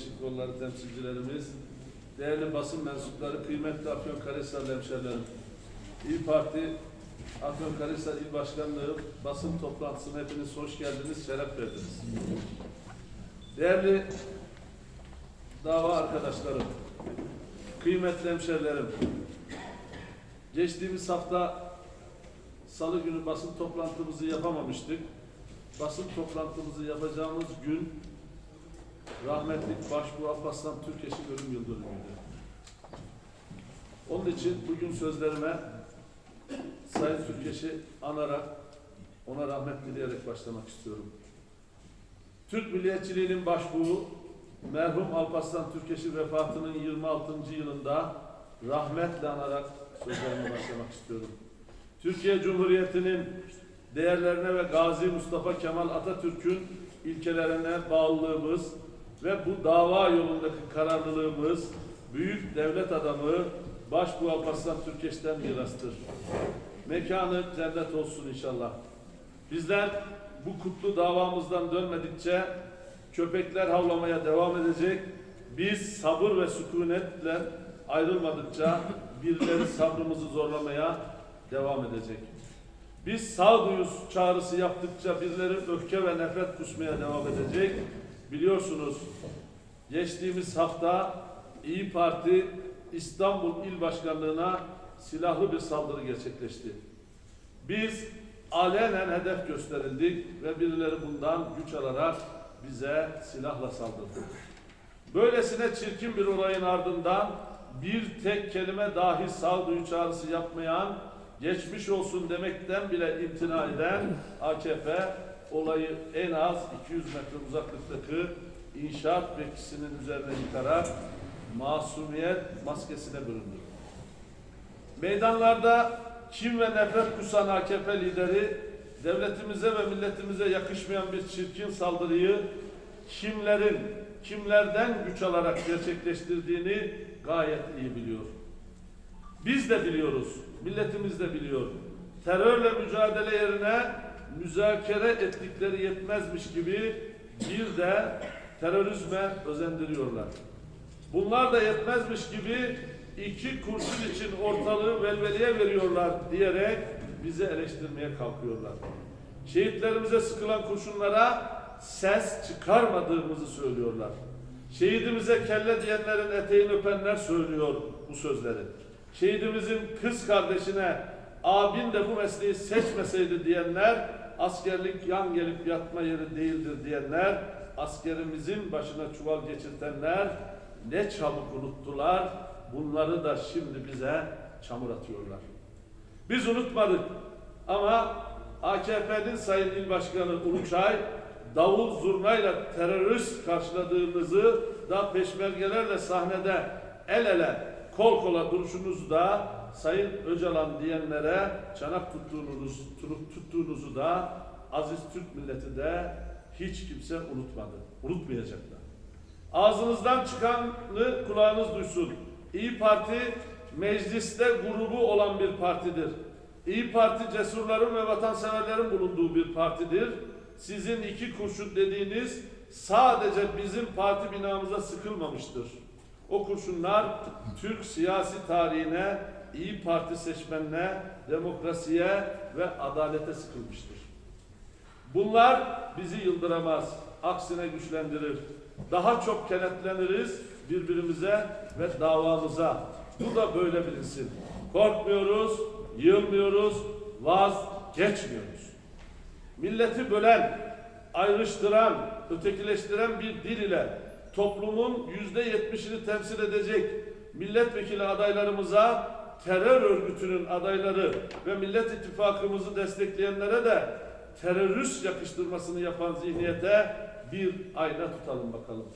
gençlik kolları temsilcilerimiz, değerli basın mensupları, kıymetli Afyonkarahisar hemşerilerim. İyi Parti Afyonkarahisar İl Başkanlığı basın toplantısına hepiniz hoş geldiniz, şeref verdiniz. Değerli dava arkadaşlarım, kıymetli hemşerilerim, geçtiğimiz hafta Salı günü basın toplantımızı yapamamıştık. Basın toplantımızı yapacağımız gün rahmetli Başbuğ Alparslan Türkeş'in ölüm yıl dönümüydü. Onun için bugün sözlerime Sayın Türkeş'i anarak ona rahmet dileyerek başlamak istiyorum. Türk milliyetçiliğinin başbuğu merhum Alparslan Türkeş'in vefatının 26. yılında rahmetle anarak sözlerime başlamak istiyorum. Türkiye Cumhuriyeti'nin değerlerine ve Gazi Mustafa Kemal Atatürk'ün ilkelerine bağlılığımız ve bu dava yolundaki kararlılığımız büyük devlet adamı Başbuğ Alparslan Türkeş'ten mirastır. Mekanı cennet olsun inşallah. Bizler bu kutlu davamızdan dönmedikçe köpekler havlamaya devam edecek. Biz sabır ve sükunetle ayrılmadıkça birileri sabrımızı zorlamaya devam edecek. Biz sağduyu çağrısı yaptıkça birileri öfke ve nefret kusmaya devam edecek. Biliyorsunuz geçtiğimiz hafta İyi Parti İstanbul İl Başkanlığı'na silahlı bir saldırı gerçekleşti. Biz alenen hedef gösterildik ve birileri bundan güç alarak bize silahla saldırdı. Böylesine çirkin bir olayın ardından bir tek kelime dahi sağduyu çağrısı yapmayan, geçmiş olsun demekten bile imtina eden AKP olayı en az 200 metre uzaklıktaki inşaat bekçisinin üzerine yıkarak masumiyet maskesine büründü. Meydanlarda kim ve nefret kusan AKP lideri devletimize ve milletimize yakışmayan bir çirkin saldırıyı kimlerin, kimlerden güç alarak gerçekleştirdiğini gayet iyi biliyor. Biz de biliyoruz, milletimiz de biliyor. Terörle mücadele yerine müzakere ettikleri yetmezmiş gibi bir de terörizme özendiriyorlar. Bunlar da yetmezmiş gibi iki kurşun için ortalığı velveleye veriyorlar diyerek bizi eleştirmeye kalkıyorlar. Şehitlerimize sıkılan kurşunlara ses çıkarmadığımızı söylüyorlar. Şehidimize kelle diyenlerin eteğini öpenler söylüyor bu sözleri. Şehidimizin kız kardeşine abin de bu mesleği seçmeseydi diyenler, askerlik yan gelip yatma yeri değildir diyenler, askerimizin başına çuval geçirtenler ne çabuk unuttular, bunları da şimdi bize çamur atıyorlar. Biz unutmadık ama AKP'nin Sayın İl Başkanı Uluçay davul zurnayla terörist karşıladığınızı da peşmergelerle sahnede el ele kol kola duruşunuzu da Sayın Öcalan diyenlere çanak tuttuğunuz, tuttuğunuzu da aziz Türk milleti de hiç kimse unutmadı. Unutmayacaklar. Ağzınızdan çıkanı kulağınız duysun. İyi Parti mecliste grubu olan bir partidir. İyi Parti cesurların ve vatanseverlerin bulunduğu bir partidir. Sizin iki kurşun dediğiniz sadece bizim parti binamıza sıkılmamıştır. O kurşunlar Türk siyasi tarihine, İyi Parti seçmenine, demokrasiye ve adalete sıkılmıştır. Bunlar bizi yıldıramaz, aksine güçlendirir. Daha çok kenetleniriz birbirimize ve davamıza. Bu da böyle bilinsin. Korkmuyoruz, yılmıyoruz, vazgeçmiyoruz. Milleti bölen, ayrıştıran, ötekileştiren bir dil ile toplumun yüzde yetmişini temsil edecek milletvekili adaylarımıza terör örgütünün adayları ve Millet İttifakımızı destekleyenlere de terörist yakıştırmasını yapan zihniyete bir ayna tutalım bakalım.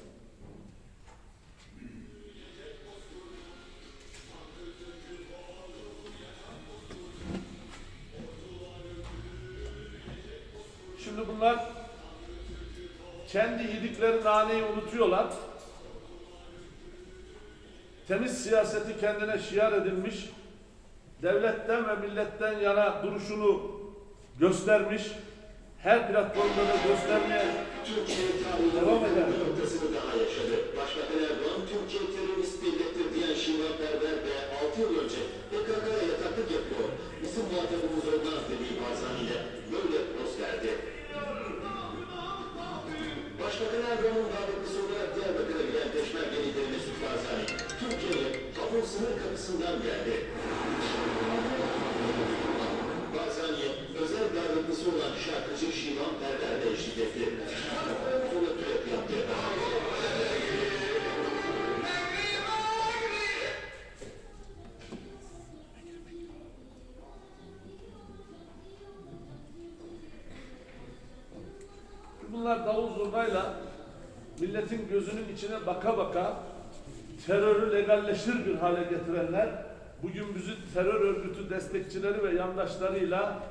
Şimdi bunlar kendi yedikleri naneyi unutuyorlar. Temiz siyaseti kendine şiar edilmiş, devletten ve milletten yana duruşunu göstermiş, her platformda da göstermeye Devam yaşadı. Başbakan Erdoğan, Türkiye terörist devlettir diyen Şivan Perver ve 6 yıl önce PKK'ya yataklık yapıyor. Bizim muhatabımız olmaz dediği Barzani'de böyle poz verdi. Başbakan Erdoğan'ın Kabul sınır kapısından geldi. Barzani'ye özel davetlisi olan şarkıcı Şivan Perver de eşlik etti. Ona türet yaptı. Bunlar davul zurnayla milletin gözünün içine baka baka terörü legalleşir bir hale getirenler bugün bizi terör örgütü destekçileri ve yandaşlarıyla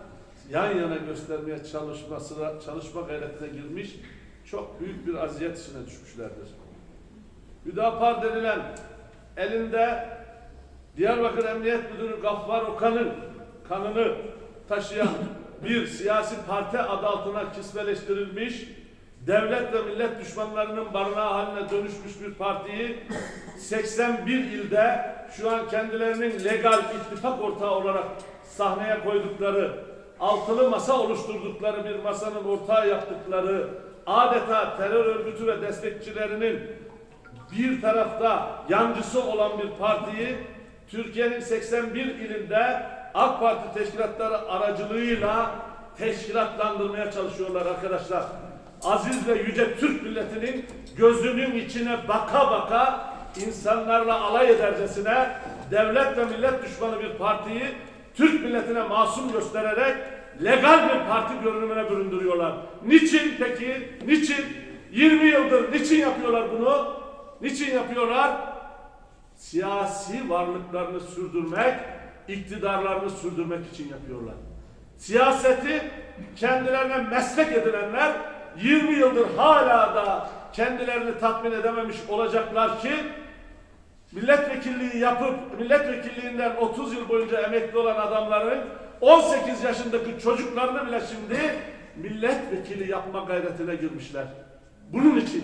yan yana göstermeye çalışmasına, çalışma gayretine girmiş çok büyük bir aziyet içine düşmüşlerdir. Hüdapar denilen elinde Diyarbakır Emniyet Müdürü Gaffar Okan'ın kanını taşıyan bir siyasi parti adı altına kisveleştirilmiş, devlet ve millet düşmanlarının barınağı haline dönüşmüş bir partiyi 81 ilde şu an kendilerinin legal ittifak ortağı olarak sahneye koydukları, altılı masa oluşturdukları bir masanın ortağı yaptıkları, adeta terör örgütü ve destekçilerinin bir tarafta yancısı olan bir partiyi Türkiye'nin 81 ilinde AK Parti teşkilatları aracılığıyla teşkilatlandırmaya çalışıyorlar arkadaşlar. Aziz ve yüce Türk milletinin gözünün içine baka baka insanlarla alay edercesine devlet ve millet düşmanı bir partiyi Türk milletine masum göstererek legal bir parti görünümüne büründürüyorlar. Niçin peki? Niçin? 20 yıldır niçin yapıyorlar bunu? Niçin yapıyorlar? Siyasi varlıklarını sürdürmek, iktidarlarını sürdürmek için yapıyorlar. Siyaseti kendilerine meslek edinenler 20 yıldır hala da kendilerini tatmin edememiş olacaklar ki milletvekilliği yapıp milletvekilliğinden 30 yıl boyunca emekli olan adamların 18 yaşındaki çocuklarını bile şimdi milletvekili yapma gayretine girmişler. Bunun için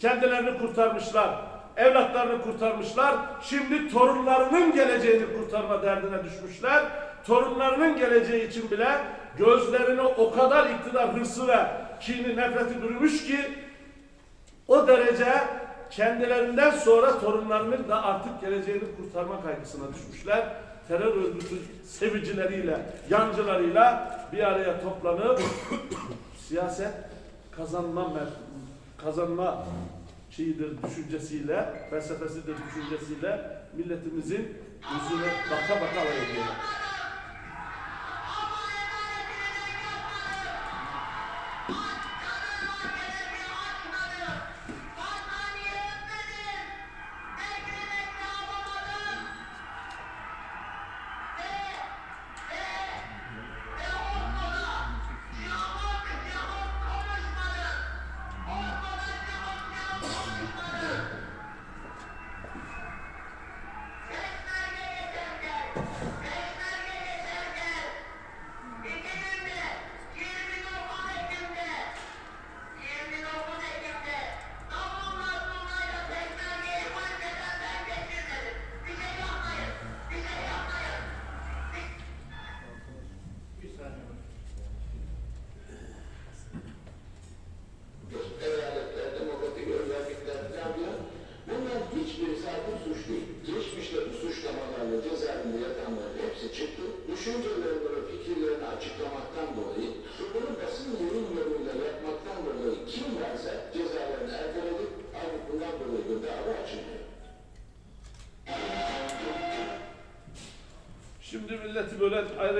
kendilerini kurtarmışlar, evlatlarını kurtarmışlar. Şimdi torunlarının geleceğini kurtarma derdine düşmüşler. Torunlarının geleceği için bile gözlerini o kadar iktidar hırsı ve kini nefreti bürümüş ki o derece kendilerinden sonra torunlarının da artık geleceğini kurtarma kaygısına düşmüşler. Terör örgütü sevicileriyle, yancılarıyla bir araya toplanıp siyaset kazanma kazanma şeyidir düşüncesiyle, felsefesidir düşüncesiyle milletimizin yüzüne baka baka alay.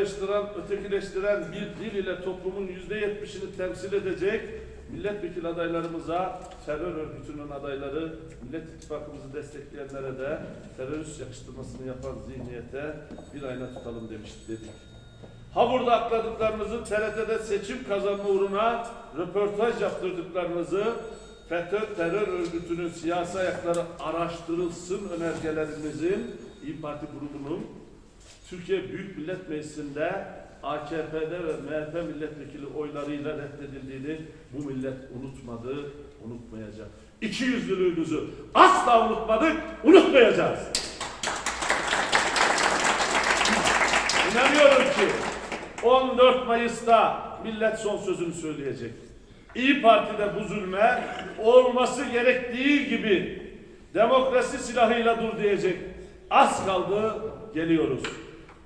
Ayrıştıran, ötekileştiren bir dil ile toplumun yüzde yetmişini temsil edecek milletvekili adaylarımıza, terör örgütünün adayları, Millet İttifakımızı destekleyenlere de terörist yakıştırmasını yapan zihniyete bir ayna tutalım demiş dedik. Ha burada akladıklarınızı TRT'de seçim kazanma uğruna röportaj yaptırdıklarınızı FETÖ terör örgütünün siyasi ayakları araştırılsın önergelerimizin İYİ Parti grubunun Türkiye Büyük Millet Meclisi'nde AKP'de ve MHP milletvekili oylarıyla reddedildiğini bu millet unutmadı, unutmayacak. İki yüzlülüğünüzü asla unutmadık, unutmayacağız. İnanıyorum ki 14 Mayıs'ta millet son sözünü söyleyecek. İyi Parti'de bu zulme olması gerektiği gibi demokrasi silahıyla dur diyecek. Az kaldı geliyoruz.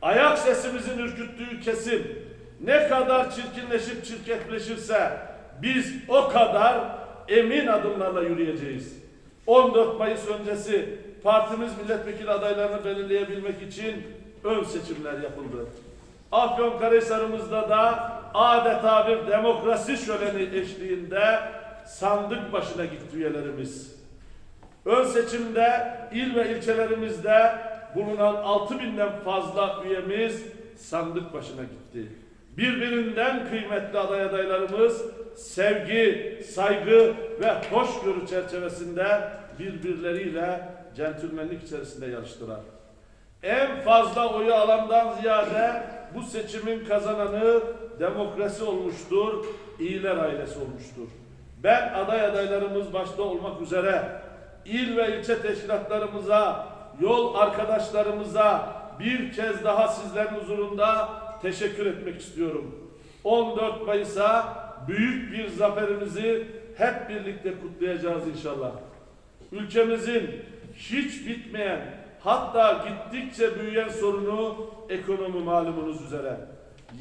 Ayak sesimizin ürküttüğü kesim ne kadar çirkinleşip çirkefleşirse biz o kadar emin adımlarla yürüyeceğiz. 14 Mayıs öncesi partimiz milletvekili adaylarını belirleyebilmek için ön seçimler yapıldı. Afyonkarahisar'ımızda da adeta bir demokrasi şöleni eşliğinde sandık başına gitti üyelerimiz. Ön seçimde il ve ilçelerimizde bulunan 6000'den fazla üyemiz sandık başına gitti. Birbirinden kıymetli aday adaylarımız sevgi, saygı ve hoşgörü çerçevesinde birbirleriyle centilmenlik içerisinde yarıştılar. En fazla oyu alandan ziyade bu seçimin kazananı demokrasi olmuştur, iyiler ailesi olmuştur. Ben aday adaylarımız başta olmak üzere il ve ilçe teşkilatlarımıza, yol arkadaşlarımıza bir kez daha sizlerin huzurunda teşekkür etmek istiyorum. 14 Mayıs'a büyük bir zaferimizi hep birlikte kutlayacağız inşallah. Ülkemizin hiç bitmeyen hatta gittikçe büyüyen sorunu ekonomi malumunuz üzere.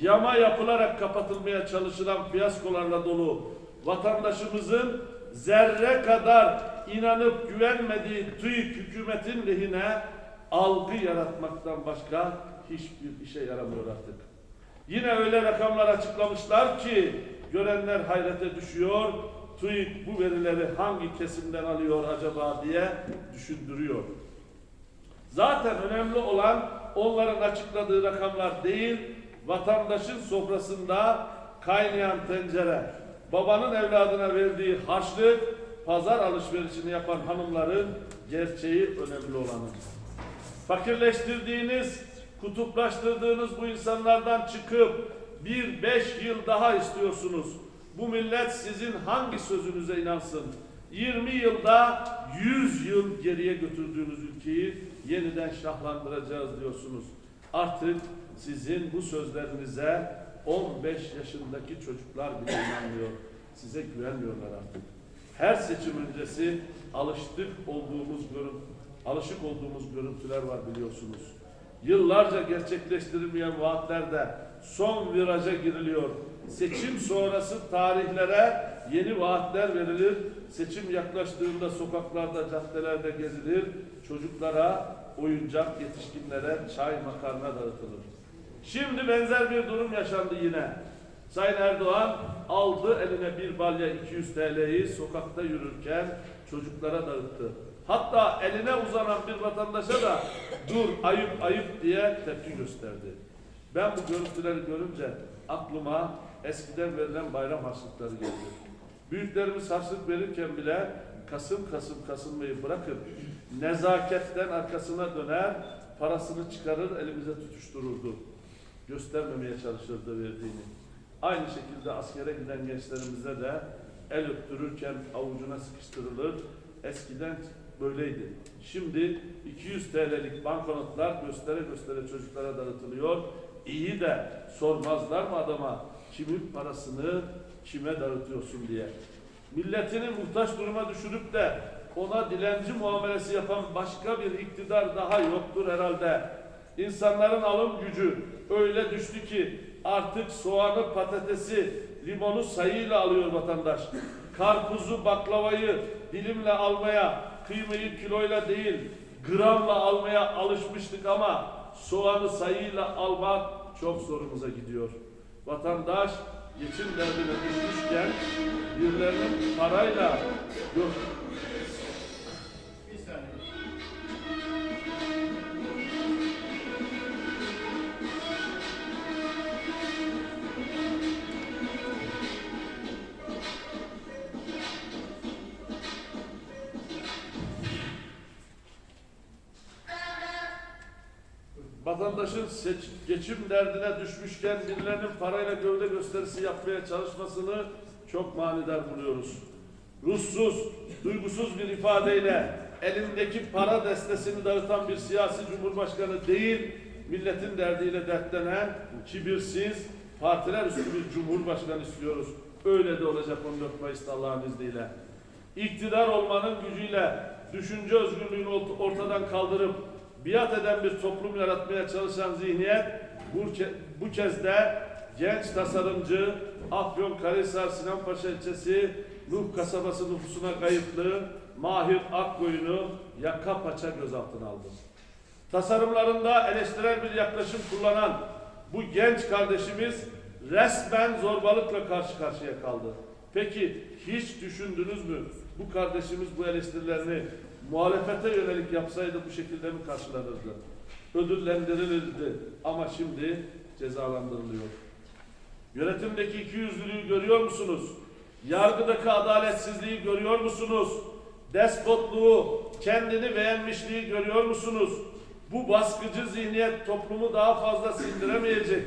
Yama yapılarak kapatılmaya çalışılan fiyaskolarla dolu vatandaşımızın zerre kadar inanıp güvenmediği TÜİK hükümetin lehine algı yaratmaktan başka hiçbir işe yaramıyor artık. Yine öyle rakamlar açıklamışlar ki görenler hayrete düşüyor. TÜİK bu verileri hangi kesimden alıyor acaba diye düşündürüyor. Zaten önemli olan onların açıkladığı rakamlar değil, vatandaşın sofrasında kaynayan tencere, babanın evladına verdiği harçlık, pazar alışverişini yapan hanımların gerçeği önemli olanı. Fakirleştirdiğiniz, kutuplaştırdığınız bu insanlardan çıkıp bir beş yıl daha istiyorsunuz. Bu millet sizin hangi sözünüze inansın? 20 yılda 100 yıl geriye götürdüğünüz ülkeyi yeniden şahlandıracağız diyorsunuz. Artık sizin bu sözlerinize 15 yaşındaki çocuklar bile inanmıyor. Size güvenmiyorlar artık. Her seçim öncesi alıştık olduğumuz görün, alışık olduğumuz görüntüler var biliyorsunuz. Yıllarca gerçekleştirilmeyen vaatlerde son viraja giriliyor. Seçim sonrası tarihlere yeni vaatler verilir. Seçim yaklaştığında sokaklarda, caddelerde gezilir. Çocuklara oyuncak, yetişkinlere çay, makarna dağıtılır. Şimdi benzer bir durum yaşandı yine. Sayın Erdoğan aldı eline bir balya 200 TL'yi sokakta yürürken çocuklara dağıttı. Hatta eline uzanan bir vatandaşa da dur ayıp ayıp diye tepki gösterdi. Ben bu görüntüleri görünce aklıma eskiden verilen bayram harçlıkları geldi. Büyüklerimiz harçlık verirken bile kasım kasım kasılmayı bırakıp nezaketten arkasına döner, parasını çıkarır elimize tutuştururdu. Göstermemeye çalışırdı verdiğini. Aynı şekilde askere giden gençlerimize de el öptürürken avucuna sıkıştırılır. Eskiden böyleydi. Şimdi 200 TL'lik banknotlar göstere göstere çocuklara dağıtılıyor. İyi de sormazlar mı adama kimin parasını kime dağıtıyorsun diye. Milletini muhtaç duruma düşürüp de ona dilenci muamelesi yapan başka bir iktidar daha yoktur herhalde. İnsanların alım gücü öyle düştü ki artık soğanı, patatesi, limonu sayıyla alıyor vatandaş. Karpuzu, baklavayı dilimle almaya, kıymayı kiloyla değil gramla almaya alışmıştık ama soğanı sayıyla almak çok zorumuza gidiyor. Vatandaş geçim derdine düşmüşken birilerinin parayla yok vatandaşın seç- geçim derdine düşmüşken birilerinin parayla gövde gösterisi yapmaya çalışmasını çok manidar buluyoruz. Ruhsuz, duygusuz bir ifadeyle elindeki para destesini dağıtan bir siyasi cumhurbaşkanı değil, milletin derdiyle dertlenen, kibirsiz, partiler üstü bir cumhurbaşkanı istiyoruz. Öyle de olacak 14 Mayıs'ta Allah'ın izniyle. İktidar olmanın gücüyle düşünce özgürlüğünü ort- ortadan kaldırıp biat eden bir toplum yaratmaya çalışan zihniyet bu, ke- bu kez de genç tasarımcı Afyonkarahisar Sinanpaşa ilçesi Nuh kasabası nüfusuna kayıtlı Mahir Akboy'unu yaka paça gözaltına aldı. Tasarımlarında eleştirel bir yaklaşım kullanan bu genç kardeşimiz resmen zorbalıkla karşı karşıya kaldı. Peki hiç düşündünüz mü bu kardeşimiz bu eleştirilerini muhalefete yönelik yapsaydı bu şekilde mi karşılanırdı? Ödüllendirilirdi ama şimdi cezalandırılıyor. Yönetimdeki ikiyüzlülüğü görüyor musunuz? Yargıdaki adaletsizliği görüyor musunuz? Despotluğu, kendini beğenmişliği görüyor musunuz? Bu baskıcı zihniyet toplumu daha fazla sindiremeyecek.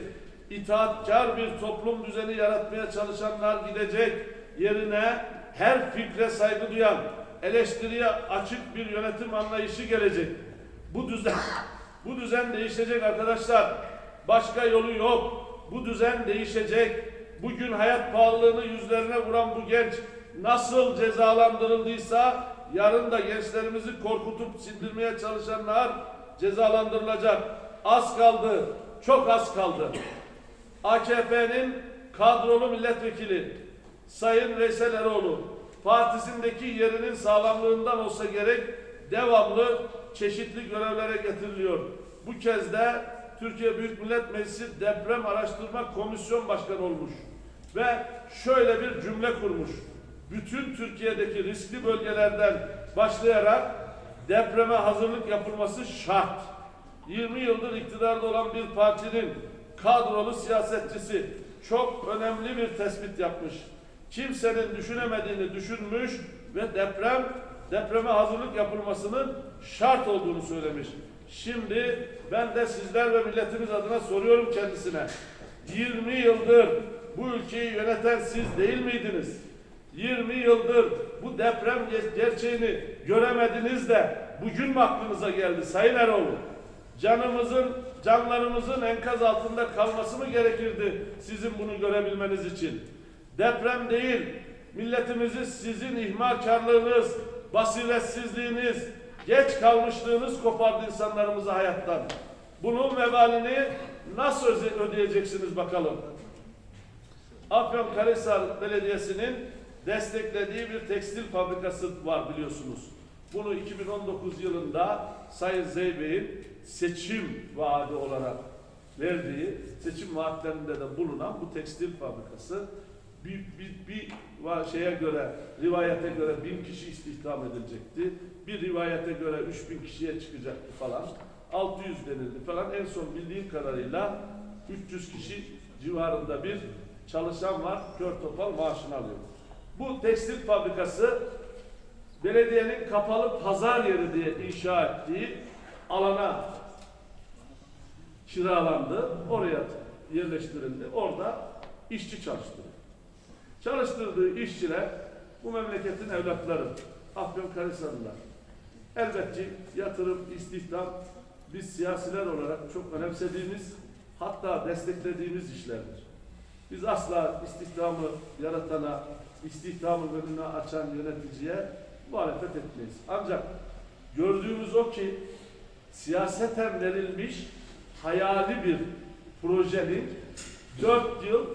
İtaatkar bir toplum düzeni yaratmaya çalışanlar gidecek. Yerine her fikre saygı duyan, eleştiriye açık bir yönetim anlayışı gelecek. Bu düzen bu düzen değişecek arkadaşlar. Başka yolu yok. Bu düzen değişecek. Bugün hayat pahalılığını yüzlerine vuran bu genç nasıl cezalandırıldıysa yarın da gençlerimizi korkutup sindirmeye çalışanlar cezalandırılacak. Az kaldı. Çok az kaldı. AKP'nin kadrolu milletvekili Sayın Veysel Eroğlu partisindeki yerinin sağlamlığından olsa gerek devamlı çeşitli görevlere getiriliyor. Bu kez de Türkiye Büyük Millet Meclisi Deprem Araştırma Komisyon Başkanı olmuş ve şöyle bir cümle kurmuş. Bütün Türkiye'deki riskli bölgelerden başlayarak depreme hazırlık yapılması şart. 20 yıldır iktidarda olan bir partinin kadrolu siyasetçisi çok önemli bir tespit yapmış. Kimsenin düşünemediğini düşünmüş ve deprem depreme hazırlık yapılmasının şart olduğunu söylemiş. Şimdi ben de sizler ve milletimiz adına soruyorum kendisine. 20 yıldır bu ülkeyi yöneten siz değil miydiniz? 20 yıldır bu deprem ge- gerçeğini göremediniz de bugün mü aklınıza geldi Sayın Eroğlu? Canımızın, canlarımızın enkaz altında kalması mı gerekirdi sizin bunu görebilmeniz için? Deprem değil, milletimizi sizin ihmalkarlığınız, basiretsizliğiniz, geç kalmışlığınız kopardı insanlarımızı hayattan. Bunun vebalini nasıl ödeyeceksiniz bakalım? Afyonkarahisar Belediyesi'nin desteklediği bir tekstil fabrikası var biliyorsunuz. Bunu 2019 yılında Sayın Zeybey'in seçim vaadi olarak verdiği, seçim vaatlerinde de bulunan bu tekstil fabrikası bir, bir, bir şeye göre, rivayete göre bin kişi istihdam edilecekti. Bir rivayete göre 3000 kişiye çıkacaktı falan. 600 denildi falan. En son bildiğim kadarıyla 300 kişi civarında bir çalışan var. Kör topal maaşını alıyor. Bu tekstil fabrikası belediyenin kapalı pazar yeri diye inşa ettiği alana kiralandı. Oraya yerleştirildi. Orada işçi çalıştırıyor. Çalıştırdığı işçiler bu memleketin evlatları. Afyonkarahisarlılar. Elbette yatırım, istihdam biz siyasiler olarak çok önemsediğimiz hatta desteklediğimiz işlerdir. Biz asla istihdamı yaratana, istihdamı önünü açan yöneticiye muhalefet etmeyiz. Ancak gördüğümüz o ki siyaseten verilmiş hayali bir projenin dört yıl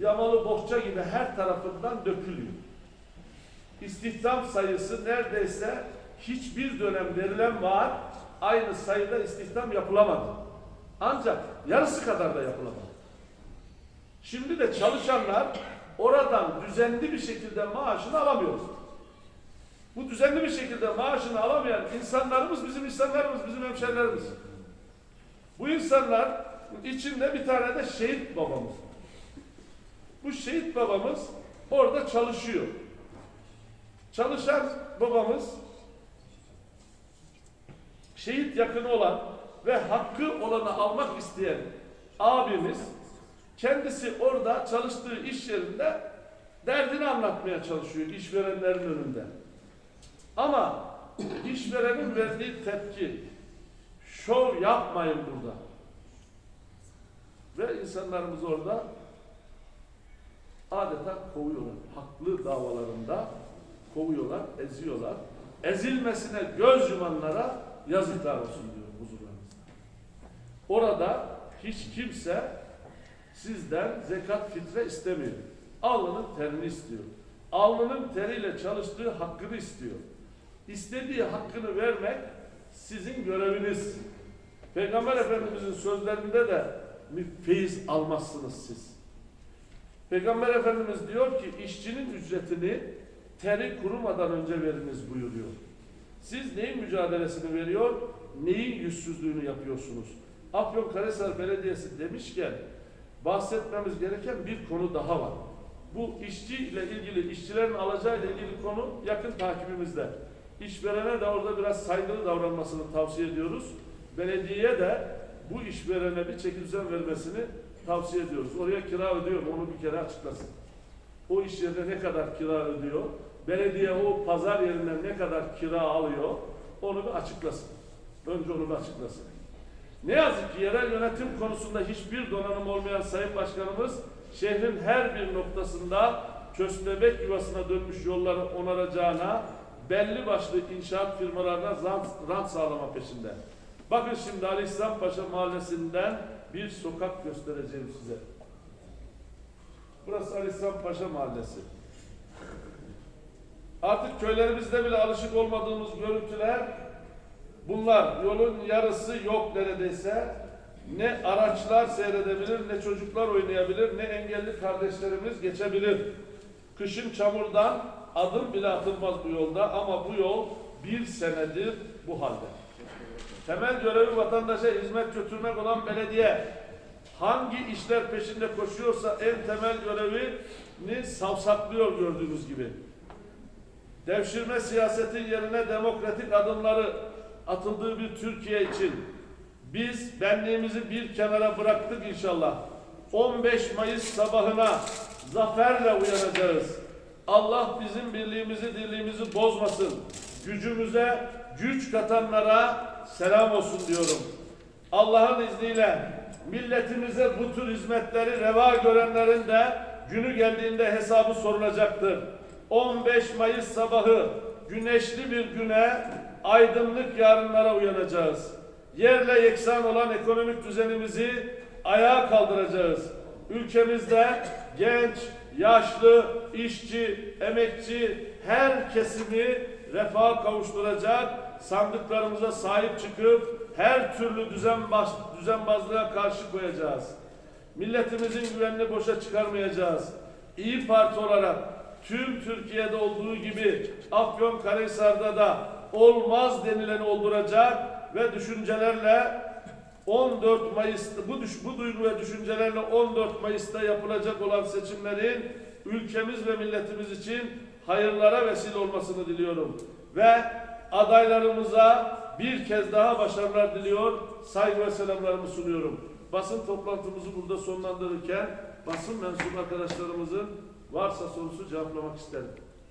yamalı bohça gibi her tarafından dökülüyor. İstihdam sayısı neredeyse hiçbir dönem verilen vaat aynı sayıda istihdam yapılamadı. Ancak yarısı kadar da yapılamadı. Şimdi de çalışanlar oradan düzenli bir şekilde maaşını alamıyor. Bu düzenli bir şekilde maaşını alamayan insanlarımız bizim insanlarımız, bizim hemşerilerimiz. Bu insanlar içinde bir tane de şehit babamız. var. Bu şehit babamız orada çalışıyor. Çalışan babamız şehit yakını olan ve hakkı olanı almak isteyen abimiz kendisi orada çalıştığı iş yerinde derdini anlatmaya çalışıyor işverenlerin önünde. Ama işverenin verdiği tepki şov yapmayın burada. Ve insanlarımız orada adeta kovuyorlar. Haklı davalarında kovuyorlar, eziyorlar. Ezilmesine göz yumanlara yazıklar olsun diyor huzurlarınızda. Orada hiç kimse sizden zekat fitre istemiyor. Alnının terini istiyor. Alnının teriyle çalıştığı hakkını istiyor. İstediği hakkını vermek sizin göreviniz. Peygamber Efendimizin sözlerinde de feyiz almazsınız siz. Peygamber Efendimiz diyor ki işçinin ücretini teri kurumadan önce veriniz buyuruyor. Siz neyin mücadelesini veriyor, neyin yüzsüzlüğünü yapıyorsunuz? Afyonkarahisar Belediyesi demişken bahsetmemiz gereken bir konu daha var. Bu işçi ile ilgili, işçilerin alacağı ile ilgili konu yakın takibimizde. İşverene de orada biraz saygılı davranmasını tavsiye ediyoruz. Belediyeye de bu işverene bir çeki düzen vermesini tavsiye ediyoruz. Oraya kira ödüyor mu onu bir kere açıklasın. O iş yerine ne kadar kira ödüyor? Belediye o pazar yerinden ne kadar kira alıyor? Onu bir açıklasın. Önce onu bir açıklasın. Ne yazık ki yerel yönetim konusunda hiçbir donanım olmayan Sayın Başkanımız şehrin her bir noktasında köstebek yuvasına dönmüş yolları onaracağına belli başlı inşaat firmalarına rant, rant sağlama peşinde. Bakın şimdi Ali İslam Paşa Mahallesi'nden bir sokak göstereceğim size. Burası Ali İslam Paşa Mahallesi. Artık köylerimizde bile alışık olmadığımız görüntüler bunlar. Yolun yarısı yok neredeyse. Ne araçlar seyredebilir, ne çocuklar oynayabilir, ne engelli kardeşlerimiz geçebilir. Kışın çamurdan adım bile atılmaz bu yolda ama bu yol bir senedir bu halde. Temel görevi vatandaşa hizmet götürmek olan belediye hangi işler peşinde koşuyorsa en temel görevini savsaklıyor gördüğünüz gibi. Devşirme siyasetin yerine demokratik adımları atıldığı bir Türkiye için biz benliğimizi bir kenara bıraktık inşallah. 15 Mayıs sabahına zaferle uyanacağız. Allah bizim birliğimizi, dirliğimizi bozmasın. Gücümüze güç katanlara selam olsun diyorum. Allah'ın izniyle milletimize bu tür hizmetleri reva görenlerin de günü geldiğinde hesabı sorulacaktır. 15 Mayıs sabahı güneşli bir güne, aydınlık yarınlara uyanacağız. Yerle yeksan olan ekonomik düzenimizi ayağa kaldıracağız. Ülkemizde genç, yaşlı, işçi, emekçi her kesimi refaha kavuşturacak sandıklarımıza sahip çıkıp her türlü düzen baş, düzenbazlığa karşı koyacağız. Milletimizin güvenini boşa çıkarmayacağız. İyi Parti olarak tüm Türkiye'de olduğu gibi Afyonkarahisar'da da olmaz denileni olduracak ve düşüncelerle 14 Mayıs'ta bu düş, bu duygu ve düşüncelerle 14 Mayıs'ta yapılacak olan seçimlerin ülkemiz ve milletimiz için hayırlara vesile olmasını diliyorum. Ve adaylarımıza bir kez daha başarılar diliyor, saygı ve selamlarımı sunuyorum. Basın toplantımızı burada sonlandırırken basın mensubu arkadaşlarımızın varsa sorusu cevaplamak isterim.